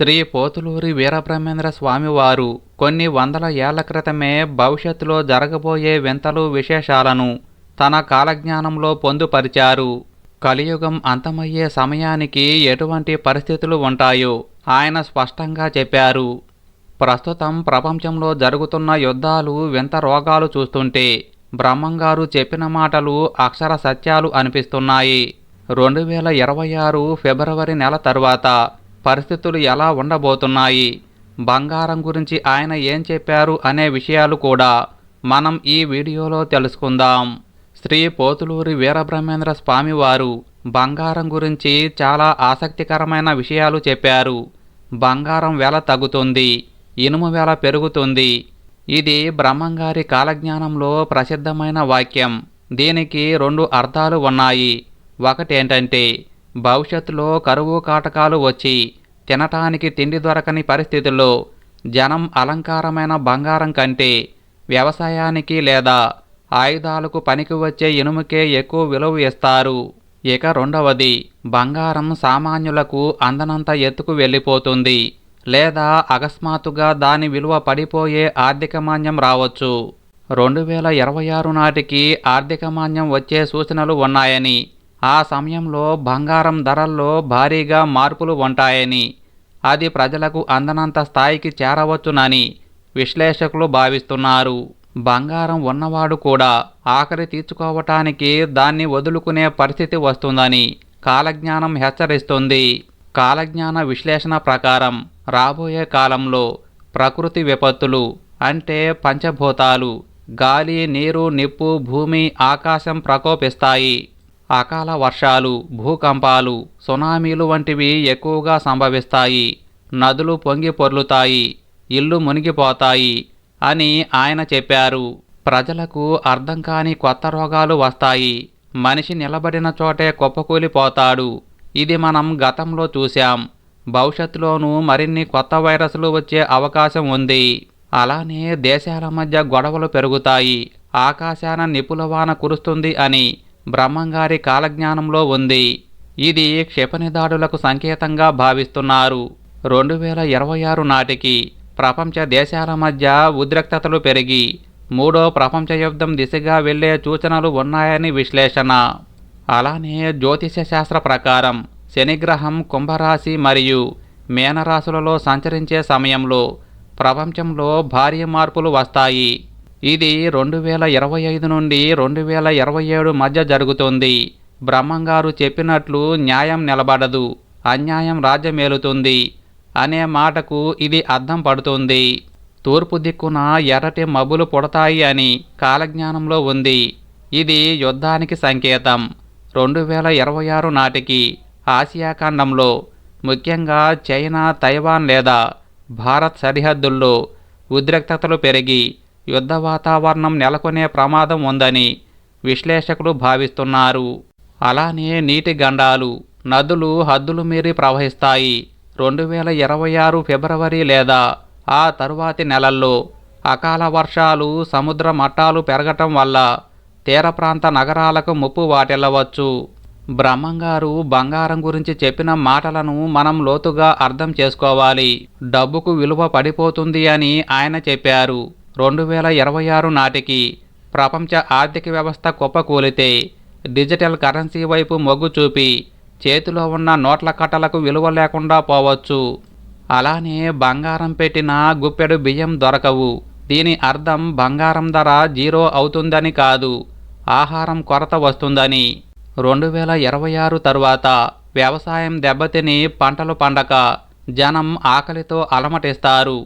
శ్రీ పోతులూరి వీరబ్రహ్మేంద్ర స్వామివారు కొన్ని వందల ఏళ్ళ క్రితమే భవిష్యత్తులో జరగబోయే వింతలు విశేషాలను తన కాలజ్ఞానంలో పొందుపరిచారు. కలియుగం అంతమయ్యే సమయానికి ఎటువంటి పరిస్థితులు ఉంటాయో ఆయన స్పష్టంగా చెప్పారు. ప్రస్తుతం ప్రపంచంలో జరుగుతున్న యుద్ధాలు వింత రోగాలు చూస్తుంటే బ్రహ్మంగారు చెప్పిన మాటలు అక్షర సత్యాలు అనిపిస్తున్నాయి. రెండు వేల ఇరవై ఆరు ఫిబ్రవరి నెల తరువాత పరిస్థితులు ఎలా ఉండబోతున్నాయి? బంగారం గురించి ఆయన ఏం చెప్పారు అనే విషయాలు కూడా మనం ఈ వీడియోలో తెలుసుకుందాం. శ్రీ పోతులూరి వీరబ్రహ్మేంద్ర స్వామివారు బంగారం గురించి చాలా ఆసక్తికరమైన విషయాలు చెప్పారు. బంగారం వెల తగ్గుతుంది ఇనుము వెల పెరుగుతుంది. ఇది బ్రహ్మంగారి కాలజ్ఞానంలో ప్రసిద్ధమైన వాక్యం. దీనికి రెండు అర్థాలు ఉన్నాయి. ఒకటేంటంటే భవిష్యత్తులో కరువు కాటకాలు వచ్చి తినటానికి తిండి దొరకని పరిస్థితుల్లో జనం అలంకారమైన బంగారం కంటే వ్యవసాయానికి లేదా ఆయుధాలకు పనికి వచ్చే ఇనుముకే ఎక్కువ విలువ ఇస్తారు. ఇక రెండవది బంగారం సామాన్యులకు అందనంత ఎత్తుకు వెళ్ళిపోతుంది లేదా అకస్మాత్తుగా దాని విలువ పడిపోయే ఆర్థిక మాన్యం రావచ్చు. రెండు వేల ఇరవై ఆరు నాటికి ఆర్థిక మాన్యం వచ్చే సూచనలు ఉన్నాయని ఆ సమయంలో బంగారం ధరల్లో భారీగా మార్పులు ఉంటాయని అది ప్రజలకు అందనంత స్థాయికి చేరవచ్చునని విశ్లేషకులు భావిస్తున్నారు. బంగారం ఉన్నవాడు కూడా ఆఖరి తీర్చుకోవటానికి దాన్ని వదులుకునే పరిస్థితి వస్తుందని కాలజ్ఞానం హెచ్చరిస్తుంది. కాలజ్ఞాన విశ్లేషణ ప్రకారం రాబోయే కాలంలో ప్రకృతి విపత్తులు అంటే పంచభూతాలు గాలి నీరు నిప్పు భూమి ఆకాశం ప్రకోపిస్తాయి. అకాల వర్షాలు భూకంపాలు సునామీలు వంటివి ఎక్కువగా సంభవిస్తాయి. నదులు పొంగి పొర్లుతాయి ఇల్లు మునిగిపోతాయి అని ఆయన చెప్పారు. ప్రజలకు అర్థం కాని కొత్త రోగాలు వస్తాయి. మనిషి నిలబడిన చోటే కుప్పకూలిపోతాడు. ఇది మనం గతంలో చూశాం. భవిష్యత్తులోనూ మరిన్ని కొత్త వైరస్లు వచ్చే అవకాశం ఉంది. అలానే దేశాల మధ్య గొడవలు పెరుగుతాయి. ఆకాశాన నిపులవాన కురుస్తుంది అని బ్రహ్మంగారి కాలజ్ఞానంలో ఉంది. ఇది క్షిపణి దాడులకు సంకేతంగా భావిస్తున్నారు. రెండు వేల ఇరవై ఆరు నాటికి ప్రపంచ దేశాల మధ్య ఉద్రిక్తతలు పెరిగి మూడో ప్రపంచ యుద్ధం దిశగా వెళ్ళే సూచనలు ఉన్నాయని విశ్లేషణ. అలానే జ్యోతిష శాస్త్ర ప్రకారం శనిగ్రహం కుంభరాశి మరియు మేనరాశులలో సంచరించే సమయంలో ప్రపంచంలో భారీ మార్పులు వస్తాయి. ఇది రెండు వేల ఇరవై ఐదు నుండి రెండు వేల ఇరవై ఏడు మధ్య జరుగుతుంది. బ్రహ్మంగారు చెప్పినట్లు న్యాయం నిలబడదు అన్యాయం రాజ్యమేలుతుంది అనే మాటకు ఇది అర్థం పడుతుంది. తూర్పు దిక్కున ఎర్రటి మబ్బులు పుడతాయి అని కాలజ్ఞానంలో ఉంది. ఇది యుద్ధానికి సంకేతం. రెండు వేల ఇరవై ఆరు నాటికి ఆసియా ఖండంలో ముఖ్యంగా చైనా తైవాన్ లేదా భారత్ సరిహద్దుల్లో ఉద్రిక్తతలు పెరిగి యుద్ధ వాతావరణం నెలకొనే ప్రమాదం ఉందని విశ్లేషకులు భావిస్తున్నారు. అలానే నీటి గండాలు నదులు హద్దులు మీరి ప్రవహిస్తాయి. రెండు వేల ఇరవై ఆరు ఫిబ్రవరి లేదా ఆ తరువాతి నెలల్లో అకాల వర్షాలు సముద్ర మట్టాలు పెరగటం వల్ల తీర ప్రాంత నగరాలకు ముప్పు వాటిల్లవచ్చు. బ్రహ్మంగారు బంగారం గురించి చెప్పిన మాటలను మనం లోతుగా అర్థం చేసుకోవాలి. డబ్బుకు విలువ పడిపోతుంది అని ఆయన చెప్పారు. రెండు వేల ఇరవై ఆరు నాటికి ప్రపంచ ఆర్థిక వ్యవస్థ కుప్పకూలితే డిజిటల్ కరెన్సీ వైపు మొగ్గు చూపి చేతిలో ఉన్న నోట్ల కట్టలకు విలువ లేకుండా పోవచ్చు. అలానే బంగారం పెట్టిన గుప్పెడు బియ్యం దొరకవు. దీని అర్థం బంగారం ధర జీరో అవుతుందని కాదు ఆహారం కొరత వస్తుందని. రెండు వేల ఇరవై ఆరు తరువాత వ్యవసాయం దెబ్బతిని పంటలు పండక జనం ఆకలితో అలమటిస్తారు.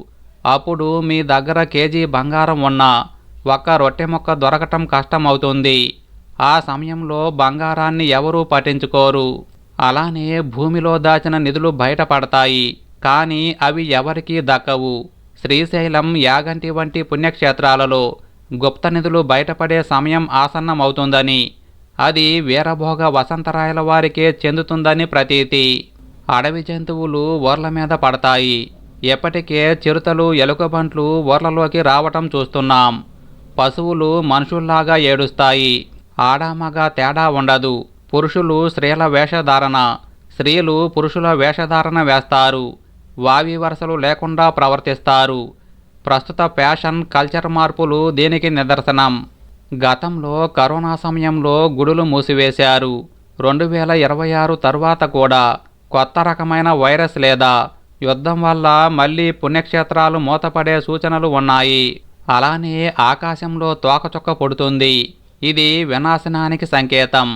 అప్పుడు మీ దగ్గర కేజీ బంగారం ఉన్నా ఒక్క రొట్టె మొక్క దొరకటం కష్టమవుతుంది. ఆ సమయంలో బంగారాన్ని ఎవరూ పట్టించుకోరు. అలానే భూమిలో దాచిన నిధులు బయటపడతాయి. కానీ అవి ఎవరికీ దక్కవు. శ్రీశైలం యాగంటి వంటి పుణ్యక్షేత్రాలలో గుప్త నిధులు బయటపడే సమయం ఆసన్నమవుతుందని అది వీరభోగ వసంతరాయల వారికే చెందుతుందని ప్రతీతి. అడవి జంతువులు ఓర్ల మీద పడతాయి. ఎప్పటికే చిరుతలు ఎలుకబంట్లు ఊర్లలోకి రావటం చూస్తున్నాం. పశువులు మనుషుల్లాగా ఏడుస్తాయి. ఆడామగ తేడా ఉండదు. పురుషులు స్త్రీల వేషధారణ. స్త్రీలు పురుషుల వేషధారణ వేస్తారు. వావి వరసలు లేకుండా ప్రవర్తిస్తారు. ప్రస్తుత ఫ్యాషన్ కల్చర్ మార్పులు దీనికి నిదర్శనం. గతంలో కరోనా సమయంలో గుడులు మూసివేశారు. రెండు వేల ఇరవై ఆరు తర్వాత కూడా కొత్త రకమైన వైరస్ లేదా యుద్ధం వల్ల మళ్ళీ పుణ్యక్షేత్రాలు మూతపడే సూచనలు ఉన్నాయి. అలానే ఆకాశంలో తోకచుక్క పొడుతుంది. ఇది వినాశనానికి సంకేతం.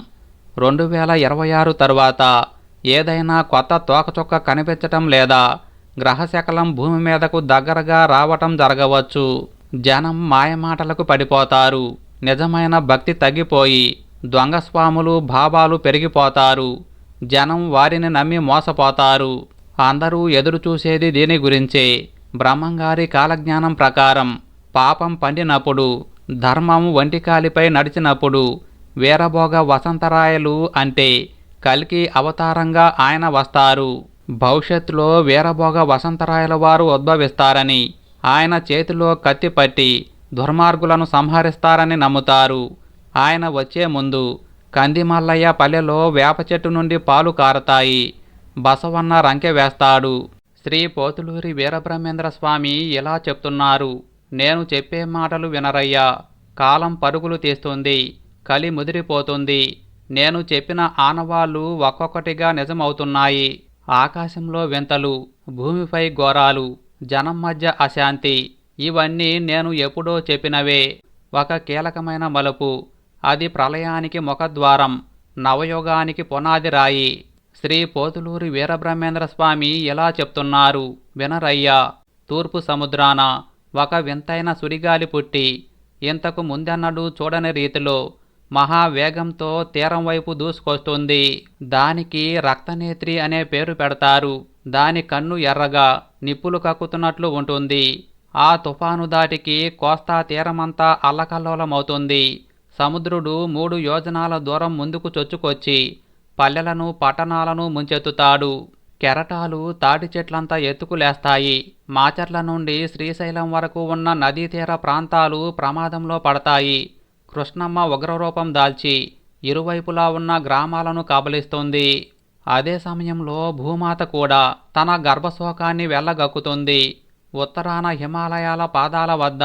రెండు వేల ఇరవై ఆరు తర్వాత ఏదైనా కొత్త తోకచుక్క కనిపించటం లేదా గ్రహశకలం భూమి మీదకు దగ్గరగా రావటం జరగవచ్చు. జనం మాయమాటలకు పడిపోతారు. నిజమైన భక్తి తగ్గిపోయి దొంగస్వాములు భావాలు పెరిగిపోతారు. జనం వారిని నమ్మి మోసపోతారు. అందరూ ఎదురు చూసేది దీని గురించే. బ్రహ్మంగారి కాలజ్ఞానం ప్రకారం పాపం పండినప్పుడు ధర్మం వంటికాలిపై నడిచినప్పుడు వీరభోగ వసంతరాయలు అంటే కల్కి అవతారంగా ఆయన వస్తారు. భవిష్యత్తులో వీరభోగ వసంతరాయల వారు ఉద్భవిస్తారని ఆయన చేతిలో కత్తి పట్టి దుర్మార్గులను సంహరిస్తారని నమ్ముతారు. ఆయన వచ్చే ముందు కందిమల్లయ్య పల్లెలో వేప చెట్టు నుండి పాలు కారతాయి. బసవన్న రంకె వేస్తాడు. శ్రీ పోతులూరి వీరబ్రహ్మేంద్ర స్వామి ఇలా చెప్తున్నారు. నేను చెప్పే మాటలు వినరయ్యా. కాలం పరుగులు తీస్తుంది. కలి ముదిరిపోతుంది. నేను చెప్పిన ఆనవాళ్ళు ఒక్కొక్కటిగా నిజమవుతున్నాయి. ఆకాశంలో వింతలు భూమిపై ఘోరాలు జనం మధ్య అశాంతి ఇవన్నీ నేను ఎప్పుడో చెప్పినవే. ఒక కీలకమైన మలుపు. అది ప్రళయానికి ముఖద్వారం నవయుగానికి పునాది రాయి. శ్రీ పోతులూరి వీరబ్రహ్మేంద్ర స్వామి ఎలా చెప్తున్నారు? వినరయ్యా. తూర్పు సముద్రాన ఒక వింతైన సుడిగాలి పుట్టి ఇంతకు ముందెన్నడూ చూడని రీతిలో మహావేగంతో తీరం వైపు దూసుకొస్తుంది. దానికి రక్తనేత్రి అనే పేరు పెడతారు. దాని కన్ను ఎర్రగా నిప్పులు కక్కుతున్నట్లు ఉంటుంది. ఆ తుఫాను దాటికి కోస్తా తీరమంతా అల్లకల్లోలమవుతుంది. సముద్రుడు మూడు యోజనాల దూరం ముందుకు చొచ్చుకొచ్చి పల్లెలను పట్టణాలను ముంచెత్తుతాడు. కెరటాలు తాటి చెట్లంతా ఎత్తుకులేస్తాయి. మాచర్ల నుండి శ్రీశైలం వరకు ఉన్న నదీ తీర ప్రాంతాలు ప్రమాదంలో పడతాయి. కృష్ణమ్మ ఉగ్రరూపం దాల్చి ఇరువైపులా ఉన్న గ్రామాలను కబలిస్తుంది. అదే సమయంలో భూమాత కూడా తన గర్భశోకాన్ని వెళ్ళగక్కుతుంది. ఉత్తరాన హిమాలయాల పాదాల వద్ద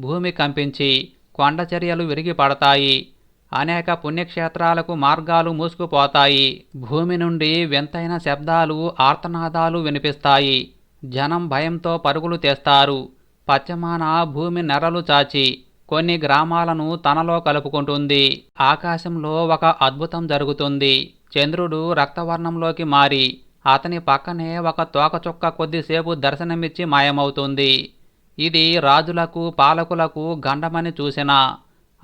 భూమి కంపించి కొండచర్యలు విరిగి పడతాయి. అనేక పుణ్యక్షేత్రాలకు మార్గాలు మూసుకుపోతాయి. భూమి నుండి వింతైన శబ్దాలు ఆర్తనాదాలు వినిపిస్తాయి. జనం భయంతో పరుగులు తెస్తారు. పశ్చిమాన భూమి నెరలు చాచి కొన్ని గ్రామాలను తనలో కలుపుకుంటుంది. ఆకాశంలో ఒక అద్భుతం జరుగుతుంది. చంద్రుడు రక్తవర్ణంలోకి మారి అతని పక్కనే ఒక తోకచుక్క కొద్దిసేపు దర్శనమిచ్చి మాయమవుతుంది. ఇది రాజులకు పాలకులకు గండమని చూసిన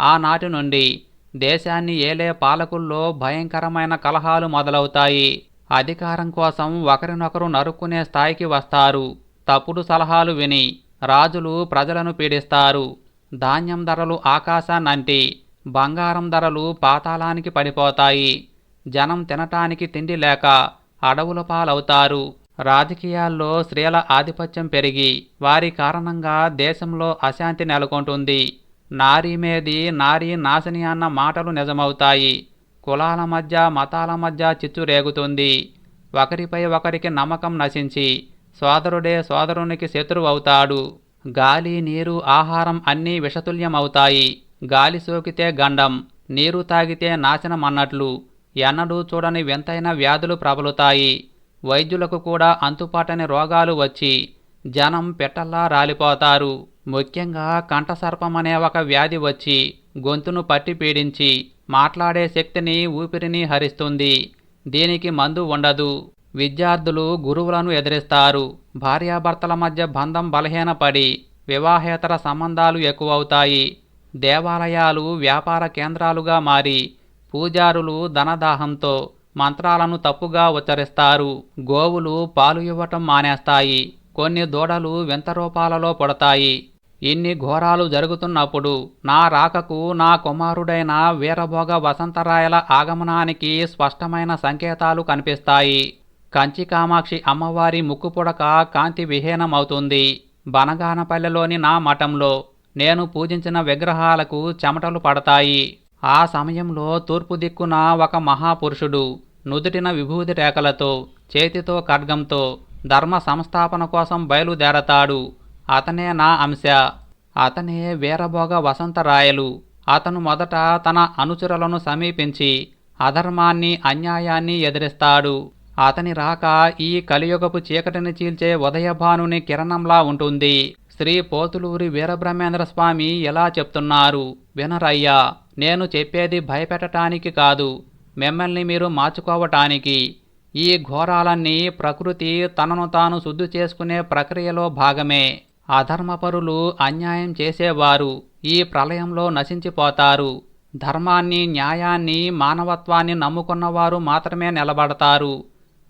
ఆనాటి నుండి దేశాన్ని ఏలే పాలకుల్లో భయంకరమైన కలహాలు మొదలవుతాయి. అధికారం కోసం ఒకరినొకరు నరుక్కునే స్థాయికి వస్తారు. తప్పుడు సలహాలు విని రాజులు ప్రజలను పీడిస్తారు. ధాన్యం ధరలు ఆకాశాన్నంటి బంగారం ధరలు పాతాళానికి పడిపోతాయి. జనం తినటానికి తిండి లేక అడవుల పాలవుతారు. రాజకీయాల్లో స్త్రీల ఆధిపత్యం పెరిగి వారి కారణంగా దేశంలో అశాంతి నెలకొంటుంది. నారీ మేది నారి నాశని అన్న మాటలు నిజమవుతాయి. కులాల మధ్య మతాల మధ్య చిచ్చు రేగుతుంది. ఒకరిపై ఒకరికి నమ్మకం నశించి సోదరుడే సోదరునికి శత్రువు అవుతాడు. గాలి నీరు ఆహారం అన్నీ విషతుల్యమవుతాయి. గాలి సోకితే గండం నీరు తాగితే నాశనం అన్నట్లు. ఎన్నడూ చూడని వింతైన వ్యాధులు ప్రబలుతాయి. వైద్యులకు కూడా అంతుపాటని రోగాలు వచ్చి జనం పెట్టల్లా రాలిపోతారు. ముఖ్యంగా కంఠసర్పం అనే ఒక వ్యాధి వచ్చి గొంతును పట్టి పీడించి మాట్లాడే శక్తిని ఊపిరిని హరిస్తుంది. దీనికి మందు ఉండదు. విద్యార్థులు గురువులను ఎదిరిస్తారు. భార్యాభర్తల మధ్య బంధం బలహీనపడి వివాహేతర సంబంధాలు ఎక్కువవుతాయి. దేవాలయాలు వ్యాపార కేంద్రాలుగా మారి పూజారులు ధనదాహంతో మంత్రాలను తప్పుగా ఉచ్చరిస్తారు. గోవులు పాలు ఇవ్వటం మానేస్తాయి. కొన్ని దూడలు వింత రూపాలలో పడతాయి. ఇన్ని ఘోరాలు జరుగుతున్నప్పుడు నా రాకకు నా కుమారుడైన వీరభోగ వసంతరాయల ఆగమనానికి స్పష్టమైన సంకేతాలు కనిపిస్తాయి. కంచి కామాక్షి అమ్మవారి ముక్కుపుడక కాంతి విహీనమవుతుంది. బనగానపల్లెలోని నా మఠంలో నేను పూజించిన విగ్రహాలకు చెమటలు పడతాయి. ఆ సమయంలో తూర్పు దిక్కున ఒక మహాపురుషుడు నుదుటిన విభూతి రేఖలతో చేతితో ఖడ్గంతో ధర్మ సంస్థాపన కోసం బయలుదేరతాడు. అతనే నా అంశ. అతనే వీరభోగ వసంతరాయలు. అతను మొదట తన అనుచరులను సమీపించి అధర్మాన్ని అన్యాయాన్ని ఎదిరిస్తాడు. అతని రాక ఈ కలియుగపు చీకటిని చీల్చే ఉదయభానుని కిరణంలా ఉంటుంది. శ్రీ పోతులూరి వీరబ్రహ్మేంద్ర స్వామి ఎలా చెప్తున్నారు. వినరయ్యా నేను చెప్పేది భయపెట్టటానికి కాదు. మిమ్మల్ని మీరు మార్చుకోవటానికి. ఈ ఘోరాలన్నీ ప్రకృతి తనను తాను శుద్ధి చేసుకునే ప్రక్రియలో భాగమే. అధర్మపరులు అన్యాయం చేసేవారు. ఈ ప్రళయంలో నశించిపోతారు. ధర్మాన్ని న్యాయాన్ని మానవత్వాన్ని నమ్ముకున్నవారు మాత్రమే నిలబడతారు.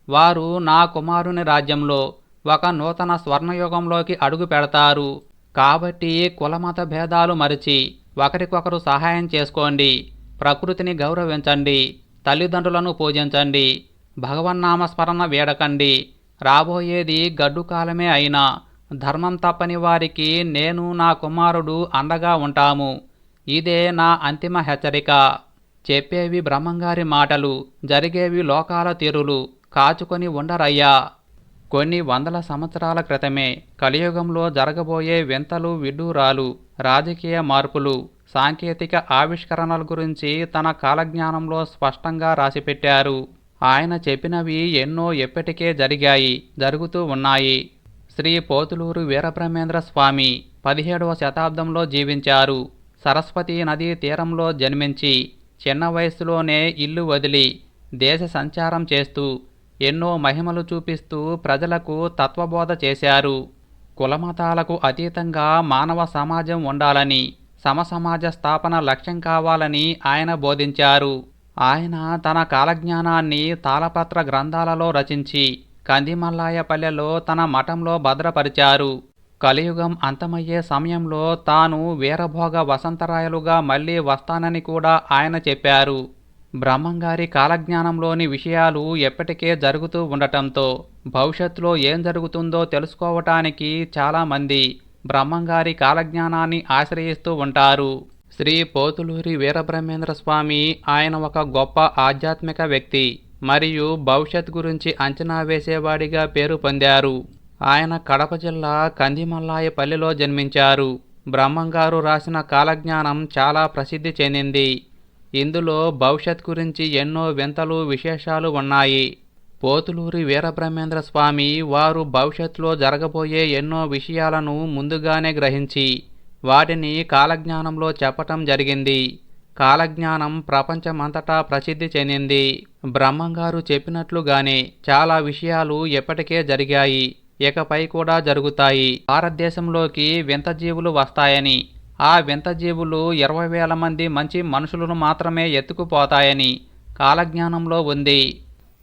వారు నా కుమారుని రాజ్యంలో ఒక నూతన స్వర్ణయుగంలోకి అడుగు పెడతారు. కాబట్టి కులమత భేదాలు మరిచి ఒకరికొకరు సహాయం చేసుకోండి. ప్రకృతిని గౌరవించండి. తల్లిదండ్రులను పూజించండి. భగవన్నామస్మరణ వేడకండి. రాబోయేది గడ్డు కాలమే అయినా ధర్మం తప్పని వారికి నేను నా కుమారుడు అండగా ఉంటాము. ఇదే నా అంతిమ హెచ్చరిక. చెప్పేవి బ్రహ్మంగారి మాటలు జరిగేవి లోకాల తీరులు కాచుకొని ఉండరయ్యా. కొన్ని వందల సంవత్సరాల క్రితమే కలియుగంలో జరగబోయే వింతలు విడ్డూరాలు రాజకీయ మార్పులు సాంకేతిక ఆవిష్కరణల గురించి తన కాలజ్ఞానంలో స్పష్టంగా రాసిపెట్టారు. ఆయన చెప్పినవి ఎన్నో ఎప్పటికే జరిగాయి జరుగుతూ ఉన్నాయి. శ్రీ పోతులూరు వీరబ్రహ్మేంద్ర స్వామి పదిహేడవ శతాబ్దంలో జీవించారు. సరస్వతీ నదీ తీరంలో జన్మించి చిన్న వయసులోనే ఇల్లు వదిలి దేశ సంచారం చేస్తూ ఎన్నో మహిమలు చూపిస్తూ ప్రజలకు తత్వబోధ చేశారు. కులమతాలకు అతీతంగా మానవ సమాజం ఉండాలని సమసమాజ స్థాపన లక్ష్యం కావాలని ఆయన బోధించారు. ఆయన తన కాలజ్ఞానాన్ని తాళపత్ర గ్రంథాలలో రచించి కందిమల్లాయపల్లెలో తన మఠంలో భద్రపరిచారు. కలియుగం అంతమయ్యే సమయంలో తాను వీరభోగ వసంతరాయలుగా మళ్ళీ వస్తానని కూడా ఆయన చెప్పారు. బ్రహ్మంగారి కాలజ్ఞానంలోని విషయాలు ఎప్పటికే జరుగుతూ ఉండటంతో భవిష్యత్తులో ఏం జరుగుతుందో తెలుసుకోవటానికి చాలామంది బ్రహ్మంగారి కాలజ్ఞానాన్ని ఆశ్రయిస్తూ ఉంటారు. శ్రీ పోతులూరి వీరబ్రహ్మేంద్ర స్వామి ఆయన ఒక గొప్ప ఆధ్యాత్మిక వ్యక్తి మరియు భవిష్యత్ గురించి అంచనా వేసేవాడిగా పేరు పొందారు. ఆయన కడప జిల్లా కందిమల్లాయపల్లిలో జన్మించారు. బ్రహ్మంగారు రాసిన కాలజ్ఞానం చాలా ప్రసిద్ధి చెందింది. ఇందులో భవిష్యత్ గురించి ఎన్నో వింతలు విశేషాలు ఉన్నాయి. పోతులూరి వీరబ్రహ్మేంద్ర స్వామి వారు భవిష్యత్తులో జరగబోయే ఎన్నో విషయాలను ముందుగానే గ్రహించి వాటిని కాలజ్ఞానంలో చెప్పటం జరిగింది. కాలజ్ఞానం ప్రపంచమంతటా ప్రసిద్ధి చెందింది. బ్రహ్మంగారు చెప్పినట్లుగానే చాలా విషయాలు ఎప్పటికే జరిగాయి. ఇకపై కూడా జరుగుతాయి. భారతదేశంలోకి వింత జీవులు వస్తాయని ఆ వింత జీవులు ఇరవై వేల మంది మంచి మనుషులను మాత్రమే ఎత్తుకుపోతాయని కాలజ్ఞానంలో ఉంది.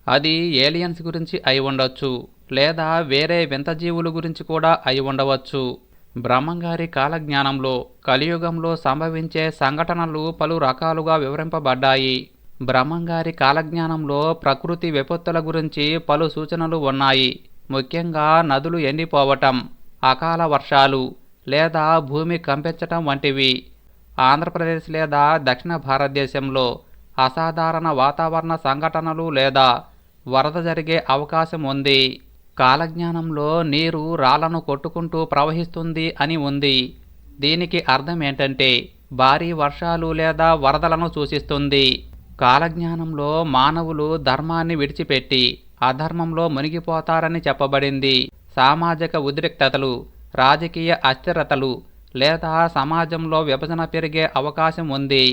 అది ఏలియన్స్ గురించి అయి ఉండొచ్చు లేదా వేరే వింత జీవుల గురించి కూడా అయి ఉండవచ్చు. బ్రహ్మంగారి కాలజ్ఞానంలో కలియుగంలో సంభవించే సంఘటనలు పలు రకాలుగా వివరింపబడ్డాయి. బ్రహ్మంగారి కాలజ్ఞానంలో ప్రకృతి విపత్తుల గురించి పలు సూచనలు ఉన్నాయి. ముఖ్యంగా నదులు ఎండిపోవటం అకాల వర్షాలు లేదా భూమి కంపించటం వంటివి. ఆంధ్రప్రదేశ్ లేదా దక్షిణ భారతదేశంలో అసాధారణ వాతావరణ సంఘటనలు లేదా వరద జరిగే అవకాశం ఉంది. కాలజ్ఞానంలో నీరు రాళ్ళను కొట్టుకుంటూ ప్రవహిస్తుంది అని ఉంది. దీనికి అర్థం ఏంటంటే భారీ వర్షాలు లేదా వరదలను సూచిస్తుంది. కాలజ్ఞానంలో మానవులు ధర్మాన్ని విడిచిపెట్టి అధర్మంలో మునిగిపోతారని చెప్పబడింది. సామాజిక ఉద్రిక్తతలు రాజకీయ అస్థిరతలు లేదా సమాజంలో విభజన పెరిగే అవకాశం ఉంది.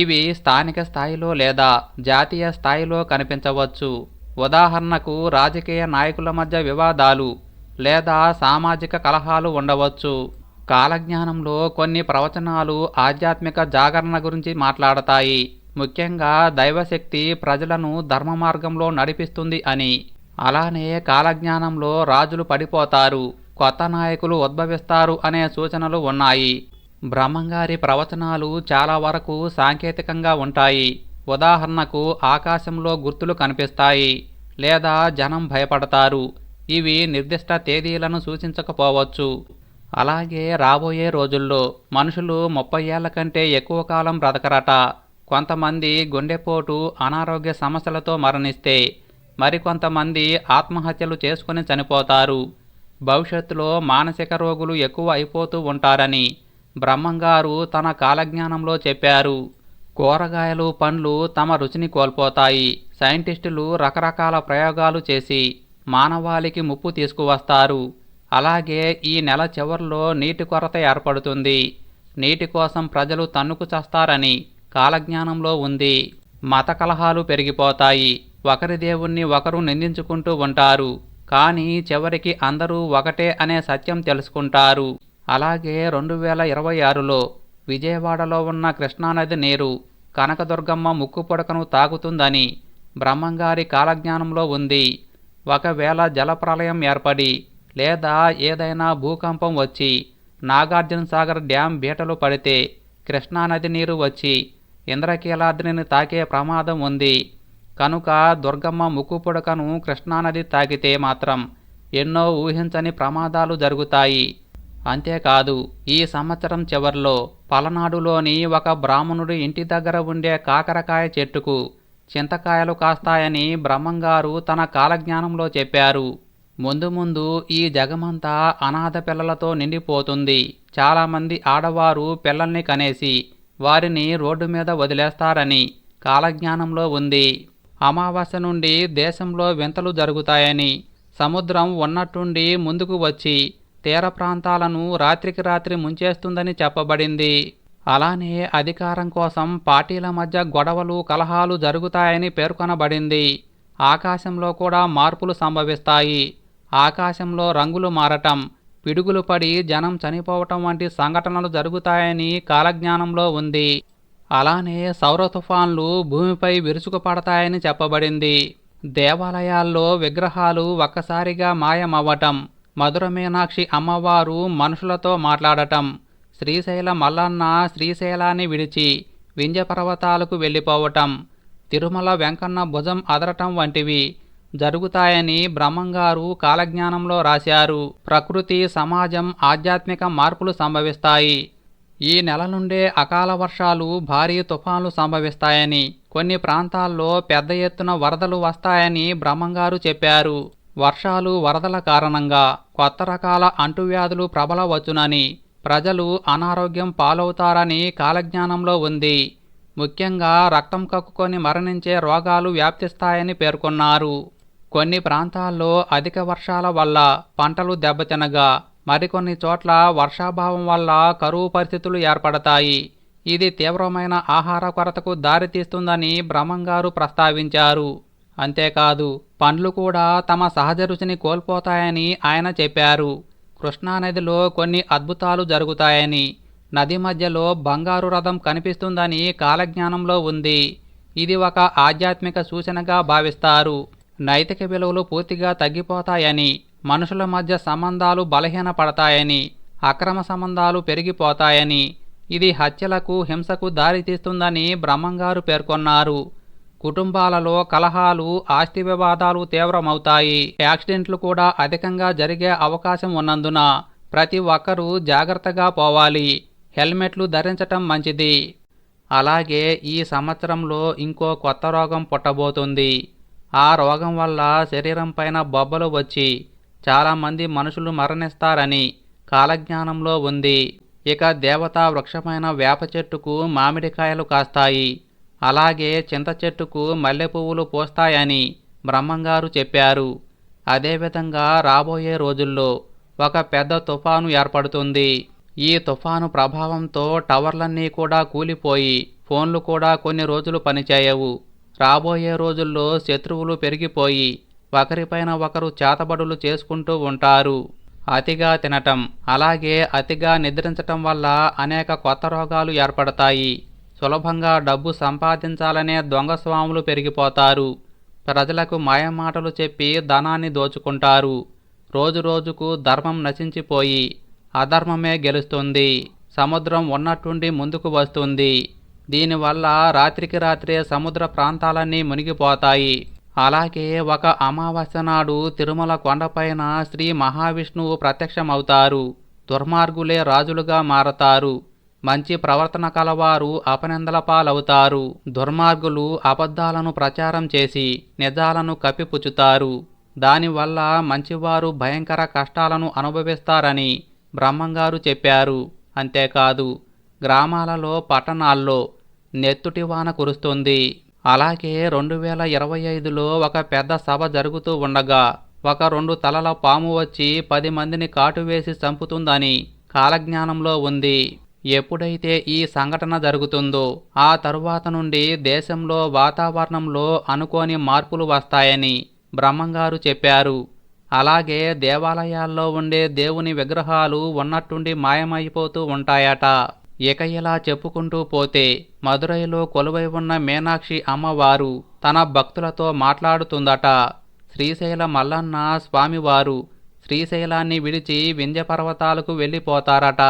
ఇవి స్థానిక స్థాయిలో లేదా జాతీయ స్థాయిలో కనిపించవచ్చు. ఉదాహరణకు రాజకీయ నాయకుల మధ్య వివాదాలు లేదా సామాజిక కలహాలు ఉండవచ్చు. కాలజ్ఞానంలో కొన్ని ప్రవచనాలు ఆధ్యాత్మిక జాగరణ గురించి మాట్లాడతాయి. ముఖ్యంగా దైవశక్తి ప్రజలను ధర్మ మార్గంలో నడిపిస్తుంది అని. అలానే కాలజ్ఞానంలో రాజులు పడిపోతారు కొత్త నాయకులు ఉద్భవిస్తారు అనే సూచనలు ఉన్నాయి. బ్రహ్మంగారి ప్రవచనాలు చాలా వరకు సాంకేతికంగా ఉంటాయి. ఉదాహరణకు ఆకాశంలో గుర్తులు కనిపిస్తాయి లేదా జనం భయపడతారు. ఇవి నిర్దిష్ట తేదీలను సూచించకపోవచ్చు. అలాగే రాబోయే రోజుల్లో మనుషులు ముప్పై ఏళ్ళ కంటే ఎక్కువ కాలం బ్రతకరట. కొంతమంది గుండెపోటు అనారోగ్య సమస్యలతో మరణిస్తే మరికొంతమంది ఆత్మహత్యలు చేసుకుని చనిపోతారు. భవిష్యత్తులో మానసిక రోగులు ఎక్కువ అయిపోతూ ఉంటారని బ్రహ్మంగారు తన కాలజ్ఞానంలో చెప్పారు. కూరగాయలు పండ్లు తమ రుచిని కోల్పోతాయి. సైంటిస్టులు రకరకాల ప్రయోగాలు చేసి మానవాళికి ముప్పు తీసుకువస్తారు. అలాగే ఈ నెల చివరిలో నీటి కొరత ఏర్పడుతుంది. నీటి కోసం ప్రజలు తన్నుకు చస్తారని కాలజ్ఞానంలో ఉంది. మత కలహాలు పెరిగిపోతాయి. ఒకరి దేవుణ్ణి ఒకరు నిందించుకుంటూ ఉంటారు. కానీ చివరికి అందరూ ఒకటే అనే సత్యం తెలుసుకుంటారు. అలాగే రెండు వేల ఇరవై ఆరులో విజయవాడలో ఉన్న కృష్ణానది నీరు కనకదుర్గమ్మ ముక్కు పొడకను తాకుతుందని బ్రహ్మంగారి కాలజ్ఞానంలో ఉంది. ఒకవేళ జలప్రలయం ఏర్పడి లేదా ఏదైనా భూకంపం వచ్చి నాగార్జున సాగర్ డ్యాం బీటలు పడితే కృష్ణానది నీరు వచ్చి ఇంద్రకీలాద్రిని తాకే ప్రమాదం ఉంది. కనుక దుర్గమ్మ ముక్కు పుడకను కృష్ణానది తాకితే మాత్రం ఎన్నో ఊహించని ప్రమాదాలు జరుగుతాయి. అంతేకాదు ఈ సంవత్సరం చివర్లో పలనాడులోని ఒక బ్రాహ్మణుడి ఇంటి దగ్గర ఉండే కాకరకాయ చెట్టుకు చింతకాయలు కాస్తాయని బ్రహ్మంగారు తన కాలజ్ఞానంలో చెప్పారు. ముందు ముందు ఈ జగమంతా అనాథ పిల్లలతో నిండిపోతుంది. చాలామంది ఆడవారు పిల్లల్ని కనేసి వారిని రోడ్డు మీద వదిలేస్తారని కాలజ్ఞానంలో ఉంది. అమావాస్య నుండి దేశంలో వింతలు జరుగుతాయని సముద్రం ఉన్నట్టుండి ముందుకు వచ్చి తీర ప్రాంతాలను రాత్రికి రాత్రి ముంచేస్తుందని చెప్పబడింది. అలానే అధికారం కోసం పార్టీల మధ్య గొడవలు కలహాలు జరుగుతాయని పేర్కొనబడింది. ఆకాశంలో కూడా మార్పులు సంభవిస్తాయి. ఆకాశంలో రంగులు మారటం పిడుగులు పడి జనం చనిపోవటం వంటి సంఘటనలు జరుగుతాయని కాలజ్ఞానంలో ఉంది. అలానే సౌర తుఫాన్లు భూమిపై విరుచుకుపడతాయని చెప్పబడింది. దేవాలయాల్లో విగ్రహాలు ఒక్కసారిగా మాయమవ్వటం మధుర మీనాక్షి అమ్మవారు మనుషులతో మాట్లాడటం. శ్రీశైల మల్లన్న శ్రీశైలాన్ని విడిచి వింజ పర్వతాలకు వెళ్ళిపోవటం. తిరుమల వెంకన్న భుజం అదరటం వంటివి జరుగుతాయని బ్రహ్మంగారు కాలజ్ఞానంలో రాశారు. ప్రకృతి సమాజం ఆధ్యాత్మిక మార్పులు సంభవిస్తాయి. ఈ నెల నుండే అకాల వర్షాలు భారీ తుఫాన్లు సంభవిస్తాయని కొన్ని ప్రాంతాల్లో పెద్ద ఎత్తున వరదలు వస్తాయని బ్రహ్మంగారు చెప్పారు. వర్షాలు వరదల కారణంగా కొత్త రకాల అంటువ్యాధులు ప్రబలవచ్చునని ప్రజలు అనారోగ్యం పాలవుతారని కాలజ్ఞానంలో ఉంది. ముఖ్యంగా రక్తం కక్కుకొని మరణించే రోగాలు వ్యాప్తిస్తాయని పేర్కొన్నారు. కొన్ని ప్రాంతాల్లో అధిక వర్షాల వల్ల పంటలు దెబ్బతినగా మరికొన్ని చోట్ల వర్షాభావం వల్ల కరువు పరిస్థితులు ఏర్పడతాయి. ఇది తీవ్రమైన ఆహార కొరతకు దారితీస్తుందని బ్రహ్మంగారు ప్రస్తావించారు. అంతేకాదు పండ్లు కూడా తమ సహజ రుచిని కోల్పోతాయని ఆయన చెప్పారు. కృష్ణానదిలో కొన్ని అద్భుతాలు జరుగుతాయని నది మధ్యలో బంగారు రథం కనిపిస్తుందని కాలజ్ఞానంలో ఉంది. ఇది ఒక ఆధ్యాత్మిక సూచనగా భావిస్తారు. నైతిక విలువలు పూర్తిగా తగ్గిపోతాయని మనుషుల మధ్య సంబంధాలు బలహీనపడతాయని అక్రమ సంబంధాలు పెరిగిపోతాయని ఇది హత్యలకు హింసకు దారితీస్తుందని బ్రహ్మంగారు పేర్కొన్నారు. కుటుంబాలలో కలహాలు ఆస్తి వివాదాలు తీవ్రమవుతాయి. యాక్సిడెంట్లు కూడా అధికంగా జరిగే అవకాశం ఉన్నందున ప్రతి ఒక్కరూ జాగ్రత్తగా పోవాలి. హెల్మెట్లు ధరించటం మంచిది. అలాగే ఈ సంవత్సరంలో ఇంకో కొత్త రోగం పుట్టబోతుంది. ఆ రోగం వల్ల శరీరం పైన బొబ్బలు వచ్చి చాలామంది మనుషులు మరణిస్తారని కాలజ్ఞానంలో ఉంది. ఇక దేవతా వృక్షమైన వేప చెట్టుకు మామిడికాయలు కాస్తాయి. అలాగే చింత చెట్టుకు మల్లె పువ్వులు పోస్తాయని బ్రహ్మంగారు చెప్పారు. అదేవిధంగా రాబోయే రోజుల్లో ఒక పెద్ద తుఫాను ఏర్పడుతుంది. ఈ తుఫాను ప్రభావంతో టవర్లన్నీ కూడా కూలిపోయి ఫోన్లు కూడా కొన్ని రోజులు పనిచేయవు. రాబోయే రోజుల్లో శత్రువులు పెరిగిపోయి ఒకరిపైన ఒకరు చేతబడులు చేసుకుంటూ ఉంటారు. అతిగా తినటం అలాగే అతిగా నిద్రించటం వల్ల అనేక కొత్త రోగాలు ఏర్పడతాయి. సులభంగా డబ్బు సంపాదించాలనే దొంగస్వాములు పెరిగిపోతారు. ప్రజలకు మాయమాటలు చెప్పి ధనాన్ని దోచుకుంటారు. రోజురోజుకు ధర్మం నశించిపోయి అధర్మమే గెలుస్తుంది. సముద్రం ఉన్నట్టుండి ముందుకు వస్తుంది. దీనివల్ల రాత్రికి రాత్రే సముద్ర ప్రాంతాలన్నీ మునిగిపోతాయి. అలాగే ఒక అమావాస్య నాడు తిరుమల కొండపైన శ్రీ మహావిష్ణువు ప్రత్యక్షమవుతారు. దుర్మార్గులే రాజులుగా మారతారు. మంచి ప్రవర్తన కలవారు అపనిందల పాలవుతారు. దుర్మార్గులు అబద్ధాలను ప్రచారం చేసి నిజాలను కప్పిపుచ్చుతారు. దానివల్ల మంచివారు భయంకర కష్టాలను అనుభవిస్తారని బ్రహ్మంగారు చెప్పారు. అంతేకాదు గ్రామాలలో పట్టణాల్లో నెత్తుటి వాన కురుస్తుంది. అలాగే రెండు వేల ఇరవై ఐదులో ఒక పెద్ద సభ జరుగుతూ ఉండగా ఒక రెండు తలల పాము వచ్చి పది మందిని కాటువేసి చంపుతుందని కాలజ్ఞానంలో ఉంది. ఎప్పుడైతే ఈ సంఘటన జరుగుతుందో ఆ తరువాత నుండి దేశంలో వాతావరణంలో అనుకోని మార్పులు వస్తాయని బ్రహ్మంగారు చెప్పారు. అలాగే దేవాలయాల్లో ఉండే దేవుని విగ్రహాలు ఉన్నట్టుండి మాయమైపోతూ ఉంటాయట. ఇక ఇలా చెప్పుకుంటూ పోతే మదురైలో కొలువై ఉన్న మీనాక్షి అమ్మవారు తన భక్తులతో మాట్లాడుతుందట. శ్రీశైల మల్లన్న స్వామివారు శ్రీశైలాన్ని విడిచి వింధ్యపర్వతాలకు వెళ్ళిపోతారట.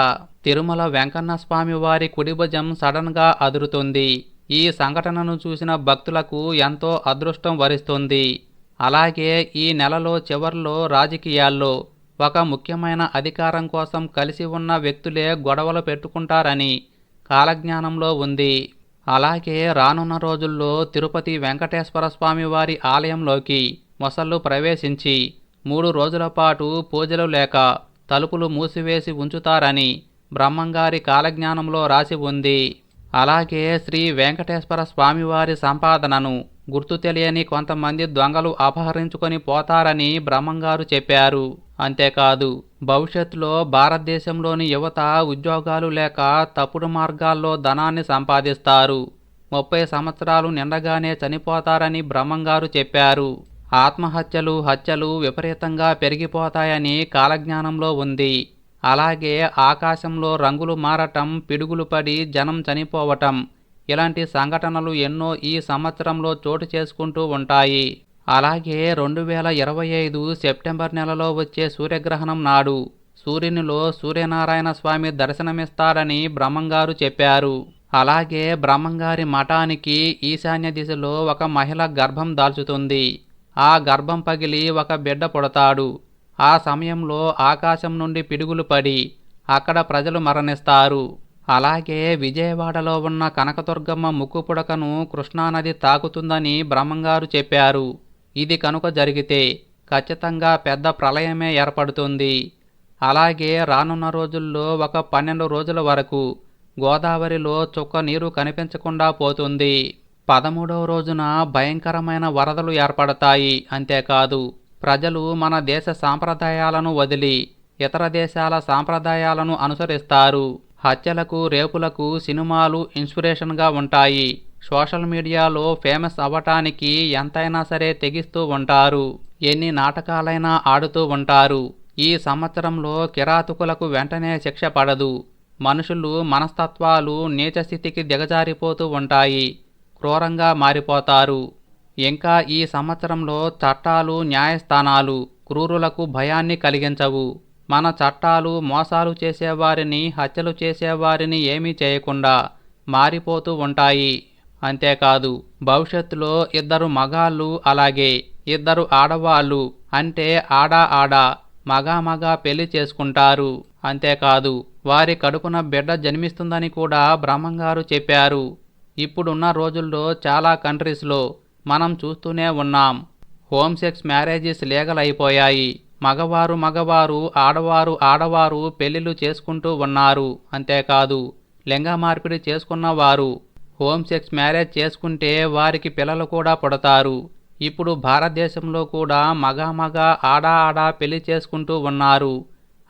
తిరుమల వెంకన్న స్వామి వారి కుడిభుజం సడన్గా అదురుతుంది. ఈ సంఘటనను చూసిన భక్తులకు ఎంతో అదృష్టం వరిస్తుంది. అలాగే ఈ నెలలో చివర్లో రాజకీయాల్లో ఒక ముఖ్యమైన అధికారం కోసం కలిసి ఉన్న వ్యక్తులే గొడవలు పెట్టుకుంటారని కాలజ్ఞానంలో ఉంది. అలాగే రానున్న రోజుల్లో తిరుపతి వెంకటేశ్వర స్వామి వారి ఆలయంలోకి మొసళ్ళు ప్రవేశించి మూడు రోజుల పాటు పూజలు లేక తలుపులు మూసివేసి ఉంచుతారని బ్రహ్మంగారి కాలజ్ఞానంలో రాసి ఉంది. అలాగే శ్రీ వెంకటేశ్వర స్వామివారి సంపాదనను గుర్తు తెలియని కొంతమంది దొంగలు అపహరించుకొని పోతారని బ్రహ్మంగారు చెప్పారు. అంతేకాదు భవిష్యత్తులో భారతదేశంలోని యువత ఉద్యోగాలు లేక తప్పుడు మార్గాల్లో ధనాన్ని సంపాదిస్తారు. ముప్పై సంవత్సరాలు నిండగానే చనిపోతారని బ్రహ్మంగారు చెప్పారు. ఆత్మహత్యలు హత్యలు విపరీతంగా పెరిగిపోతాయని కాలజ్ఞానంలో ఉంది. అలాగే ఆకాశంలో రంగులు మారటం పిడుగులు పడి జనం చనిపోవటం ఇలాంటి సంఘటనలు ఎన్నో ఈ సంవత్సరంలో చోటు చేసుకుంటూ ఉంటాయి. అలాగే రెండు వేల ఇరవై ఐదు సెప్టెంబర్ నెలలో వచ్చే సూర్యగ్రహణం నాడు సూర్యునిలో సూర్యనారాయణ స్వామి దర్శనమిస్తారని బ్రహ్మంగారు చెప్పారు. అలాగే బ్రహ్మంగారి మఠానికి ఈశాన్య దిశలో ఒక మహిళ గర్భం దాల్చుతుంది. ఆ గర్భం పగిలి ఒక బిడ్డ పుడతాడు. ఆ సమయంలో ఆకాశం నుండి పిడుగులు పడి అక్కడ ప్రజలు మరణిస్తారు. అలాగే విజయవాడలో ఉన్న కనకదుర్గమ్మ ముక్కు పుడకను కృష్ణానది తాకుతుందని బ్రహ్మంగారు చెప్పారు. ఇది కనుక జరిగితే ఖచ్చితంగా పెద్ద ప్రళయమే ఏర్పడుతుంది. అలాగే రానున్న రోజుల్లో ఒక పన్నెండు రోజుల వరకు గోదావరిలో చుక్క నీరు కనిపించకుండా పోతుంది. పదమూడవ రోజున భయంకరమైన వరదలు ఏర్పడతాయి. అంతేకాదు ప్రజలు మన దేశ సాంప్రదాయాలను వదిలి ఇతర దేశాల సాంప్రదాయాలను అనుసరిస్తారు. హత్యలకు రేపులకు సినిమాలు ఇన్స్పిరేషన్గా ఉంటాయి. సోషల్ మీడియాలో ఫేమస్ అవ్వటానికి ఎంతైనా సరే తెగిస్తూ ఉంటారు. ఎన్ని నాటకాలైనా ఆడుతూ ఉంటారు. ఈ సంవత్సరంలో కిరాతకులకు వెంటనే శిక్ష పడదు. మనుషులు మనస్తత్వాలు నీచస్థితికి దిగజారిపోతూ ఉంటాయి. క్రూరంగా మారిపోతారు. ఇంకా ఈ సంవత్సరంలో చట్టాలు న్యాయస్థానాలు క్రూరులకు భయాన్ని కలిగించవు. మన చట్టాలు మోసాలు చేసేవారిని హత్యలు చేసేవారిని ఏమీ చేయకుండా మారిపోతూ ఉంటాయి. అంతేకాదు భవిష్యత్తులో ఇద్దరు మగాళ్ళు అలాగే ఇద్దరు ఆడవాళ్ళు అంటే ఆడా ఆడ మగా మగా పెళ్ళి చేసుకుంటారు. అంతేకాదు వారి కడుపున బిడ్డ జన్మిస్తుందని కూడా బ్రహ్మంగారు చెప్పారు. ఇప్పుడున్న రోజుల్లో చాలా కంట్రీస్లో మనం చూస్తూనే ఉన్నాం. హోమ్ సెక్స్ మ్యారేజెస్ లీగల్ అయిపోయాయి మగవారు మగవారు ఆడవారు ఆడవారు పెళ్ళిళ్ళు చేసుకుంటూ ఉన్నారు. అంతేకాదు లింగ మార్పిడి చేసుకున్న వారు హోమ్ సెక్స్ మ్యారేజ్ చేసుకుంటే వారికి పిల్లలు కూడా పుడతారు. ఇప్పుడు భారతదేశంలో కూడా మగ మగ ఆడ ఆడ పెళ్ళి చేసుకుంటూ ఉన్నారు.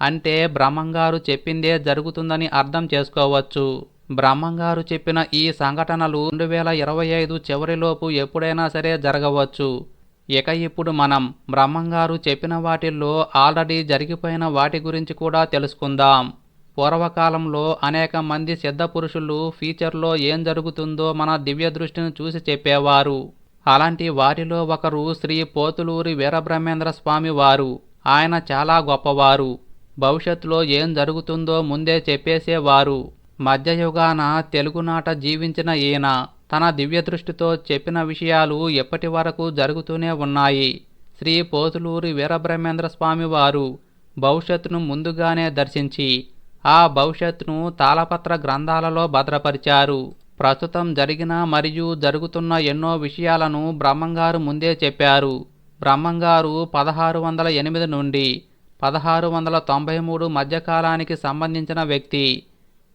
అంటే బ్రహ్మంగారు చెప్పిందే జరుగుతుందని అర్థం చేసుకోవచ్చు. బ్రహ్మంగారు చెప్పిన ఈ సంఘటనలు రెండు వేల ఇరవై ఐదు చివరిలోపు ఎప్పుడైనా సరే జరగవచ్చు. ఇక ఇప్పుడు మనం బ్రహ్మంగారు చెప్పిన వాటిల్లో ఆల్రెడీ జరిగిపోయిన వాటి గురించి కూడా తెలుసుకుందాం. పూర్వకాలంలో అనేక మంది సిద్ధ పురుషులు ఫ్యూచర్లో ఏం జరుగుతుందో మన దివ్య దృష్టిని చూసి చెప్పేవారు. అలాంటి వారిలో ఒకరు శ్రీ పోతులూరి వీరబ్రహ్మేంద్ర స్వామి వారు. ఆయన చాలా గొప్పవారు. భవిష్యత్తులో ఏం జరుగుతుందో ముందే చెప్పేసేవారు. మధ్యయుగాన తెలుగునాట జీవించిన ఈయన తన దివ్యదృష్టితో చెప్పిన విషయాలు ఎప్పటి వరకు జరుగుతూనే ఉన్నాయి. శ్రీ పోతులూరి వీరబ్రహ్మేంద్ర స్వామి వారు భవిష్యత్తును ముందుగానే దర్శించి ఆ భవిష్యత్తును తాళపత్ర గ్రంథాలలో భద్రపరిచారు. ప్రస్తుతం జరిగిన మరియు జరుగుతున్న ఎన్నో విషయాలను బ్రహ్మంగారు ముందే చెప్పారు. బ్రహ్మంగారు పదహారు వందల ఎనిమిది నుండి పదహారు వందల తొంభై మూడు మధ్యకాలానికి సంబంధించిన వ్యక్తి.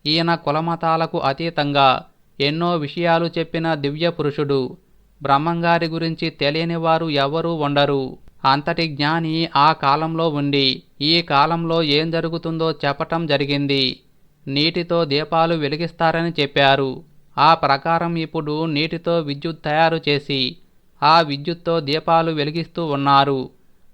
ఈయన కులమతాలకు అతీతంగా ఎన్నో విషయాలు చెప్పిన దివ్య పురుషుడు బ్రహ్మంగారి గురించి తెలియని వారు ఎవరూ ఉండరు. అంతటి జ్ఞాని ఆ కాలంలో ఉండి ఈ కాలంలో ఏం జరుగుతుందో చెప్పటం జరిగింది. నీటితో దీపాలు వెలిగిస్తారని చెప్పారు. ఆ ప్రకారం ఇప్పుడు నీటితో విద్యుత్ తయారు చేసి ఆ విద్యుత్తో దీపాలు వెలిగిస్తూ ఉన్నారు.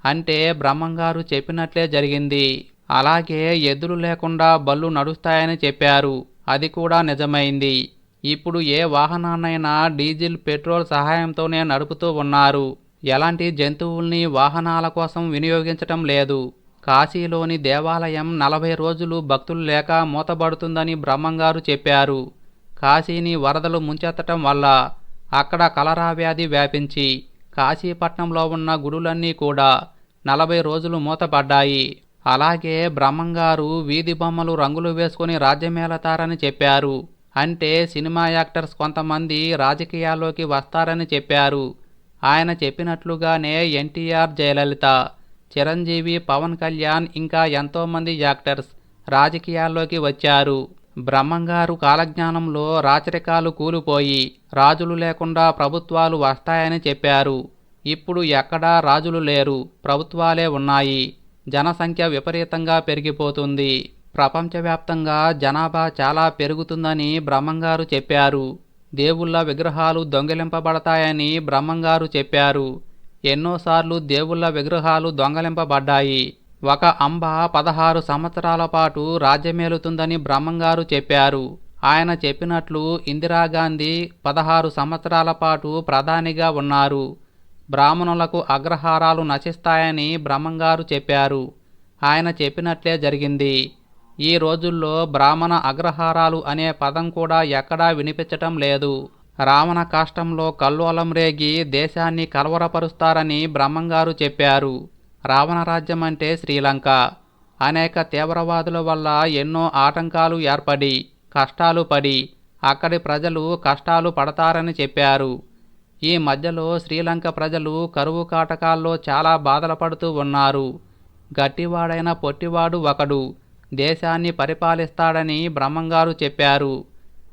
అంటే బ్రహ్మంగారు చెప్పినట్లే జరిగింది. అలాగే ఎద్దులు లేకుండా బళ్ళు నడుస్తాయని చెప్పారు. అది కూడా నిజమైంది. ఇప్పుడు ఏ వాహనాన్నైనా డీజిల్ పెట్రోల్ సహాయంతోనే నడుపుతూ ఉన్నారు. ఎలాంటి జంతువుల్ని వాహనాల కోసం వినియోగించటం లేదు. కాశీలోని దేవాలయం నలభై రోజులు భక్తులు లేక మూతబడుతుందని బ్రహ్మంగారు చెప్పారు. కాశీని వరదలు ముంచెత్తటం వల్ల అక్కడ కలరా వ్యాధి వ్యాపించి కాశీపట్నంలో ఉన్న గుడులన్నీ కూడా నలభై రోజులు మూతపడ్డాయి. అలాగే బ్రహ్మంగారు వీధి బొమ్మలు రంగులు వేసుకుని రాజ్యమేళతారని చెప్పారు. అంటే సినిమా యాక్టర్స్ కొంతమంది రాజకీయాల్లోకి వస్తారని చెప్పారు. ఆయన చెప్పినట్లుగానే ఎన్టీఆర్ జయలలిత చిరంజీవి పవన్ కళ్యాణ్ ఇంకా ఎంతోమంది యాక్టర్స్ రాజకీయాల్లోకి వచ్చారు. బ్రహ్మంగారు కాలజ్ఞానంలో రాచరికాలు కూలిపోయి రాజులు లేకుండా ప్రభుత్వాలు వస్తాయని చెప్పారు. ఇప్పుడు ఎక్కడా రాజులు లేరు ప్రభుత్వాలే ఉన్నాయి. జనసంఖ్య విపరీతంగా పెరిగిపోతుంది. ప్రపంచవ్యాప్తంగా జనాభా చాలా పెరుగుతుందని బ్రహ్మంగారు చెప్పారు. దేవుళ్ళ విగ్రహాలు దొంగిలింపబడతాయని బ్రహ్మంగారు చెప్పారు. ఎన్నోసార్లు దేవుళ్ళ విగ్రహాలు దొంగలింపబడ్డాయి. ఒక అంబ పదహారు సంవత్సరాల పాటు రాజ్యమేలుతుందని బ్రహ్మంగారు చెప్పారు. ఆయన చెప్పినట్లు ఇందిరాగాంధీ పదహారు సంవత్సరాల పాటు ప్రధానిగా ఉన్నారు. బ్రాహ్మణులకు అగ్రహారాలు నశిస్తాయని బ్రహ్మంగారు చెప్పారు. ఆయన చెప్పినట్లే జరిగింది. ఈ రోజుల్లో బ్రాహ్మణ అగ్రహారాలు అనే పదం కూడా ఎక్కడా వినిపించటం లేదు. రావణ కాష్టంలో కల్లోలం రేగి దేశాన్ని కలవరపరుస్తారని బ్రహ్మంగారు చెప్పారు. రావణ రాజ్యం అంటే శ్రీలంక. అనేక తీవ్రవాదుల వల్ల ఎన్నో ఆటంకాలు ఏర్పడి కష్టాలు పడి అక్కడి ప్రజలు కష్టాలు పడతారని చెప్పారు. ఈ మధ్యలో శ్రీలంక ప్రజలు కరువు కాటకాల్లో చాలా బాధలు పడుతూ ఉన్నారు. గట్టివాడైన పొట్టివాడు ఒకడు దేశాన్ని పరిపాలిస్తాడని బ్రహ్మంగారు చెప్పారు.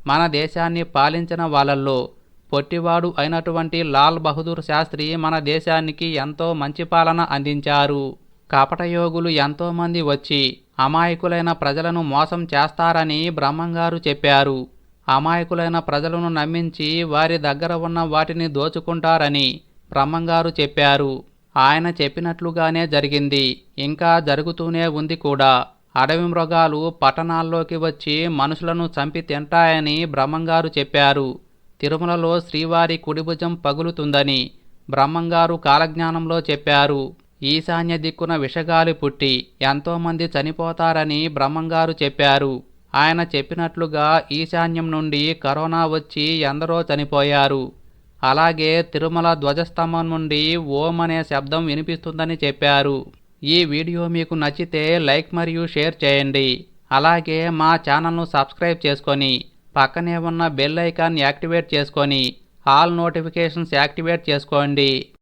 మన దేశాన్ని పాలించిన వాళ్ళల్లో పొట్టివాడు అయినటువంటి లాల్ బహదూర్ శాస్త్రి మన దేశానికి ఎంతో మంచి పాలన అందించారు. కపటయోగులు ఎంతోమంది వచ్చి అమాయకులైన ప్రజలను మోసం చేస్తారని బ్రహ్మంగారు చెప్పారు. అమాయకులైన ప్రజలను నమ్మించి వారి దగ్గర ఉన్న వాటిని దోచుకుంటారని బ్రహ్మంగారు చెప్పారు. ఆయన చెప్పినట్లుగానే జరిగింది. ఇంకా జరుగుతూనే ఉంది కూడా. అడవి మృగాలు పట్టణాల్లోకి వచ్చి మనుషులను చంపి తింటాయని బ్రహ్మంగారు చెప్పారు. తిరుమలలో శ్రీవారి కుడిభుజం పగులుతుందని బ్రహ్మంగారు కాలజ్ఞానంలో చెప్పారు. ఈశాన్య దిక్కున విషగాలి పుట్టి ఎంతోమంది చనిపోతారని బ్రహ్మంగారు చెప్పారు. ఆయన చెప్పినట్లుగా ఈశాన్యం నుండి కరోనా వచ్చి ఎందరో చనిపోయారు. అలాగే తిరుమల ధ్వజస్తంభం నుండి ఓం అనే శబ్దం వినిపిస్తుందని చెప్పారు. ఈ వీడియో మీకు నచ్చితే లైక్ మరియు షేర్ చేయండి. అలాగే మా ఛానల్ను సబ్స్క్రైబ్ చేసుకొని పక్కనే ఉన్న బెల్ ఐకాన్ యాక్టివేట్ చేసుకొని ఆల్ నోటిఫికేషన్స్ యాక్టివేట్ చేసుకోండి.